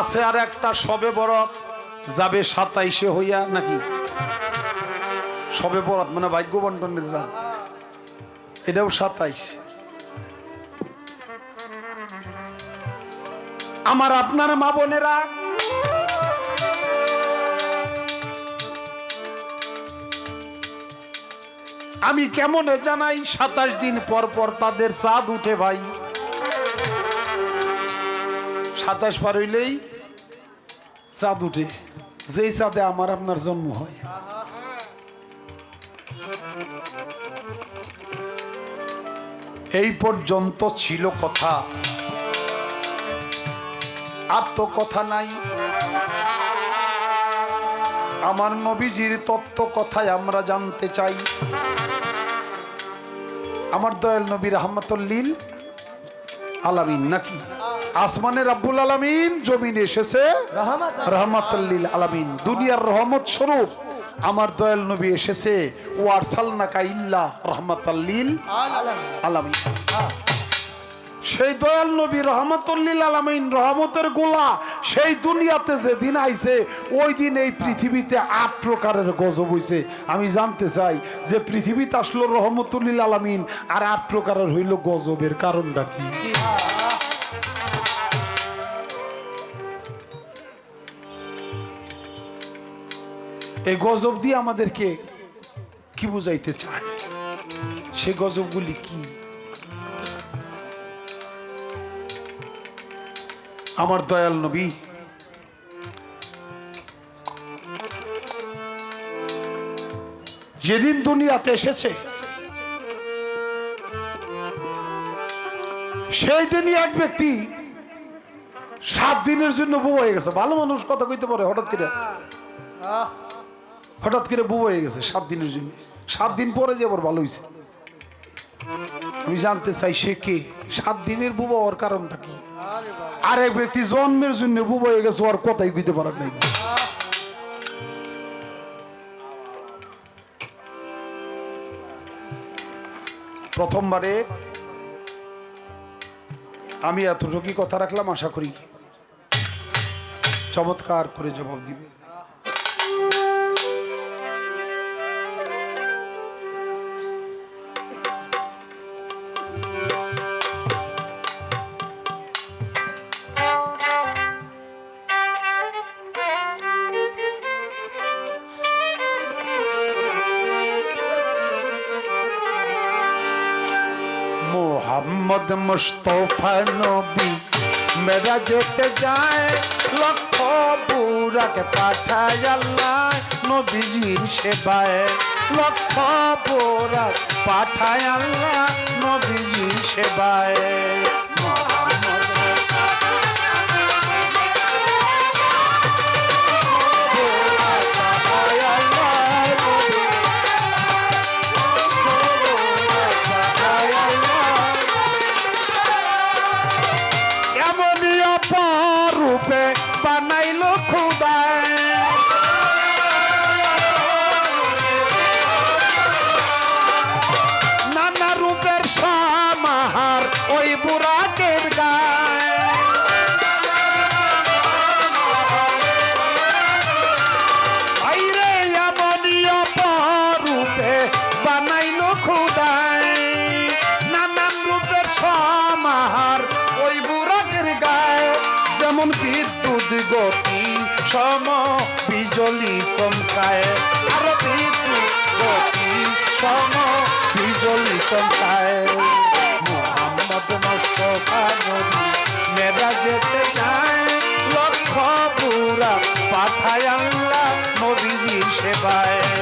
আছে আর একটা সবে বরত যাবে সাতাইশে হইয়া নাকি? সবে বরত মানে ভাগ্য বন্টনের রাত। এটাও সাতাইশ। আমার আপনার মা বোনেরা, আমি কেমন জানাই সাতাশ দিন পর পর তাদের চাঁদ উঠে ভাই? সাতাশ পার হইলেই চাঁদ উঠে। যেই চাঁদে আমার আপনার জন্ম হয়। এই পর্যন্ত ছিল কথা। আর তো কথা নাই। আমার নবীজির তত্ত্ব কথায় আমরা জানতে চাই। আমার দয়াল নবী রহমতুল্লিল আলামিন নাকি? আসমানের আব্বুল আলামিন জমিন এসেছে রহমত। রহমতুল্লিল আলামিন। দুনিয়ার রহমত স্বরূপ আমার দয়াল নবী এসেছে। ও আর সালনাকা ইল্লা রহমতাল্লিল আলামিন। সেই দয়াল নবী রহমতুল্লিল আলামিন রহমতের গোলা সেই দুনিয়াতে যে দিন আইছে ওই দিন এই পৃথিবীতে আট প্রকারের গজব হইছে। আমি জানতে চাই যে পৃথিবীতে আসলো রহমতুল্লিল আলামিন আর আট প্রকারের হইল গজবের কারণটা কি? এই গজব দিয়ে আমাদেরকে কি বুঝাইতে চায়? সে গজবগুলি কি? আমার দয়াল নবী, যেদিন দুনিয়াতে এসেছে, সেই দিনই এক ব্যক্তি সাত দিনের জন্য বউ হয়ে গেছে। ভালো মানুষ কথা কইতে পারে, হঠাৎ করে। হঠাৎ করে বউ হয়ে গেছে, সাত দিনের জন্য। সাত দিন পরে যে আবার ভালো হয়েছে আমি জানতে চাই, সে কে? সাত দিনের বুবা হওয়ার কারণটা কি? আর এক ব্যক্তি জন্মের জন্য বুব হয়ে গেছে ওর কথাই কইতে পারার নাই। প্রথমবারে আমি এতটুকুই কথা রাখলাম, আশা করি। চমৎকার করে জবাব দিবে। মোহাম্মদ মুস্তফা নবী। মেরা যেতে যায়, লক্ষ বুড়াকে পাঠায় আল্লাহ নবীজির সেবায়। লক্ষ বুড়া পাঠায় আল্লাহ নবীজির সেবায়। সম বিজলি চমকায় আর বিদ্যুৎ সম বিজলি চমকায়। মোহাম্মদ মোস্তফা নবী মেরা যেতে যায় লক্ষ পুরা পাঠায় আল্লাহ নবীজির সেবায়।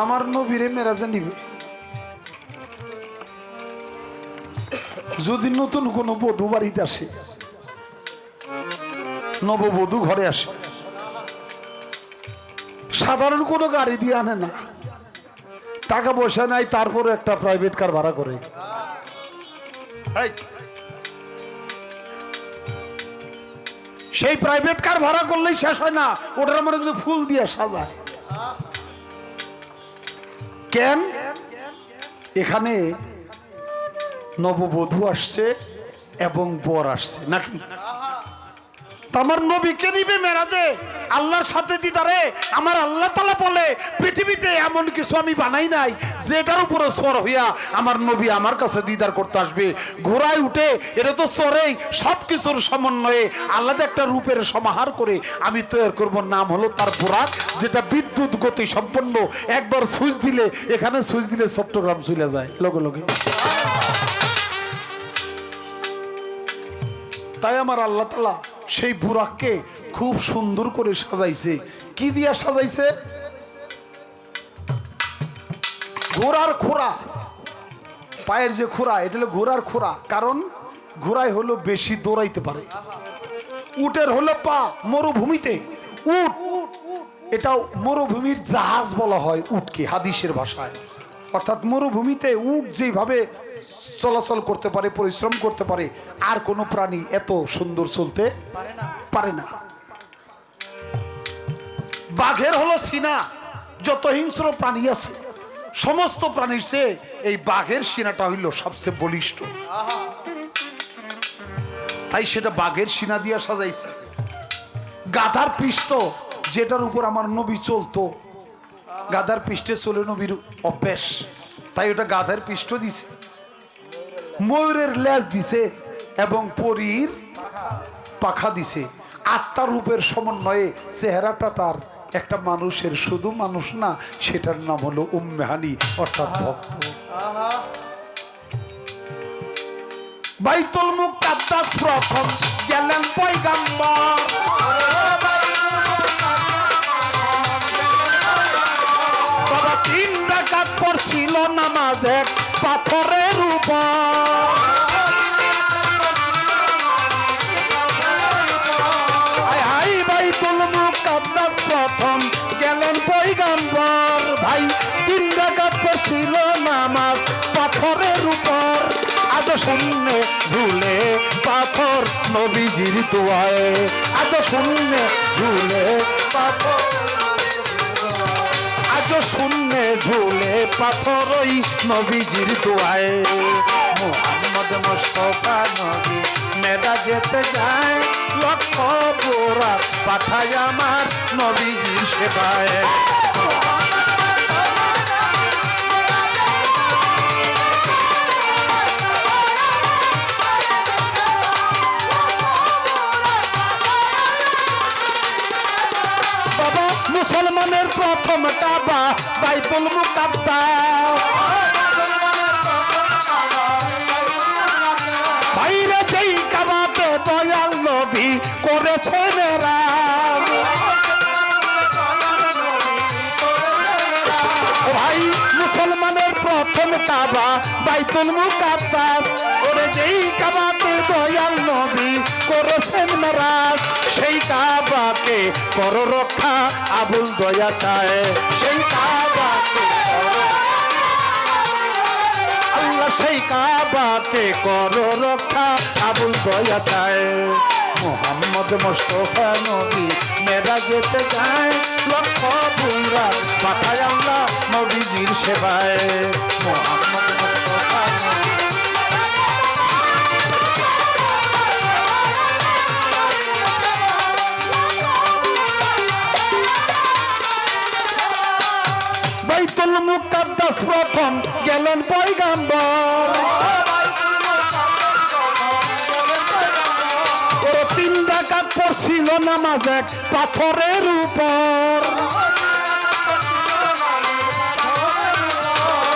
আমার নবীরে মেরাজে নিবে। যদি নতুন কোনো বধূ বাড়িতে আসে নববধূ ঘরে আসে সাধারণ কোনো গাড়ি দিয়ে আনে না টাকা পয়সা নাই তারপরে একটা প্রাইভেট কার ভাড়া করে। সেই প্রাইভেট কার ভাড়া করলেই শেষ হয় না ওটার মধ্যে কিন্তু ফুল দিয়ে সাজায়। কেন? এখানে নববধূ আসছে এবং বর আসছে নাকি? আমার নবীকে নিবে মেরাজে? আল্লাহর সাথে দিদারে, আমার আল্লাহ তালা বলে, পৃথিবীতে এমন কিছু আমি বানাই নাই, যেটার উপরে সর হইয়া আমার নবী আমার কাছে দিদার করতে আসবে। ঘোড়ায় উঠে এটা তো সরেই সব কিছুর সমন্বয়ে আলাদা একটা রূপের সমাহার করে আমি তৈরি করব। নাম হলো তার বোরাক যেটা বিদ্যুৎ গতি সম্পন্ন। একবার সুইচ দিলে, এখানে সুইচ দিলে চট্টগ্রাম চলে যায়, লগে লগে। তাই আমার আল্লাহ তালা সেই বুরাককে খুব সুন্দর করে সাজাইছে। কি দিয়া সাজাইছে? ঘোড়ার খোরা পায়ের যে খোরা এটা হলো ঘোড়ার খোরা কারণ ঘোড়ায় হলো বেশি দৌড়াইতে পারে। উটের হলো পা মরুভূমিতে। উট, এটা মরুভূমির জাহাজ বলা হয় উটকে, হাদিসের ভাষায়। অর্থাৎ মরুভূমিতে উট যেভাবে চলাচল করতে পারে, পরিশ্রম করতে পারে, আর কোনো প্রাণী এত সুন্দর চলতে পারে না। বাঘের হলো সিনা, যত হিংস্র প্রাণী আছে, সমস্ত প্রাণীর চেয়ে এই বাঘের সিনাটা হইল সবচেয়ে বলিষ্ঠ। তাই সেটা বাঘের সিনা দিয়া সাজাইছে। গাধার পৃষ্ঠ যেটার উপর আমার নবী চলতো গাধার পৃষ্ঠে চলে নবীর অভ্যাস। তাই ওটা গাধার পৃষ্ঠ দিছে। ময়ূরের লেজ দিছে এবং পরীর পাখা দিছে। আত্মার রূপের সমন্বয়ে চেহারাটা তার একটা মানুষের, শুধু মানুষ না, সেটার নাম হলো উম্মেহানি অর্থাৎ ভক্ত। বাইতুল মুকাদ্দাস প্রথম গেলেন পয়গাম্বর। তিন রাকাত পড়ছিল নামাজ এক পাথরের প্রথম গেলেন ভাই, তিন নামাজ পাথরের উপর। আজ ঝুলে পাথর নবীজির দোয়ায় আজ শূন্যে ঝুলে পাথর আজ শূন্যে ঝুলে পাথরই নবীজির দোয়ায়। মোহাম্মদ মোস্তফা নবী মেদা যেতে যায়, লক্ষ পোড়া পাঠায় আমার নবীজির সেবায়। প্রথম কাবা বাইতুল মুকাদ্দাস বাইরে যেই কাবাতে দয়াল নবী করেছেন রাম প্রথম কাবা বাইতুল মুকাদ্দাস। ওরে যেই কাবাতে দয়াল নবী করেছেন নারাজ, সেই কাবাকে কর রক্ষা আবুল দয়া চায়। সেই কাবাকে আল্লাহ সেই কাবাকে কর রক্ষা আবুল দয়া চায়। মোহাম্মদ মোস্তফা নবী মেরা যেতে যায়, লক্ষ বুমরা পাঠায় আমরা নবীজির সেবায়। মোহাম্মদ মোস্তফা বাইতুল মুকাদ্দাস প্রথম গেলেন পয়গাম্বর। ডাকাত পড়ছিল নামাজ এক পাথরের উপর।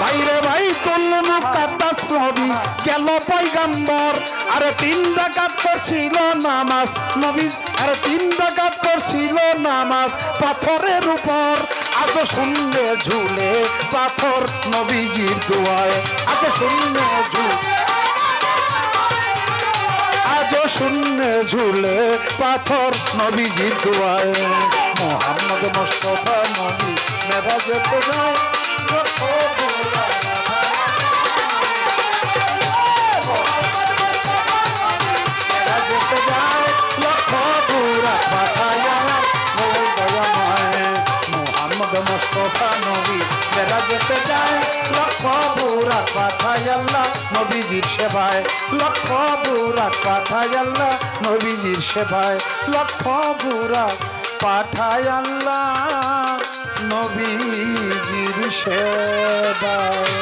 বাইরে ভাই গেল আর তিন ডাকাত পড়ছিল নামাজ। নবী, আর তিন ডাকাত পড়ছিল নামাজ পাথরের উপর। আজ ঝুলে পাথর নবীজির দোয়ায়। আজ শূন্যে ঝুলে শূন্যে ঝুলে পাথর নবীজির দোয়ায় মোহাম্মদ মোস্তফা নবী মেধা তো যায় মোস্তফা নবী মেরা যেতে যায় লক্ষ দূরা পাঠায় আল্লাহ। নবীজির সেবায়, লক্ষ দূরা পাঠায় আল্লাহ নবীজির সেবায় লক্ষ দূরা পাঠায় আল্লাহ। নবীজির সেবায়।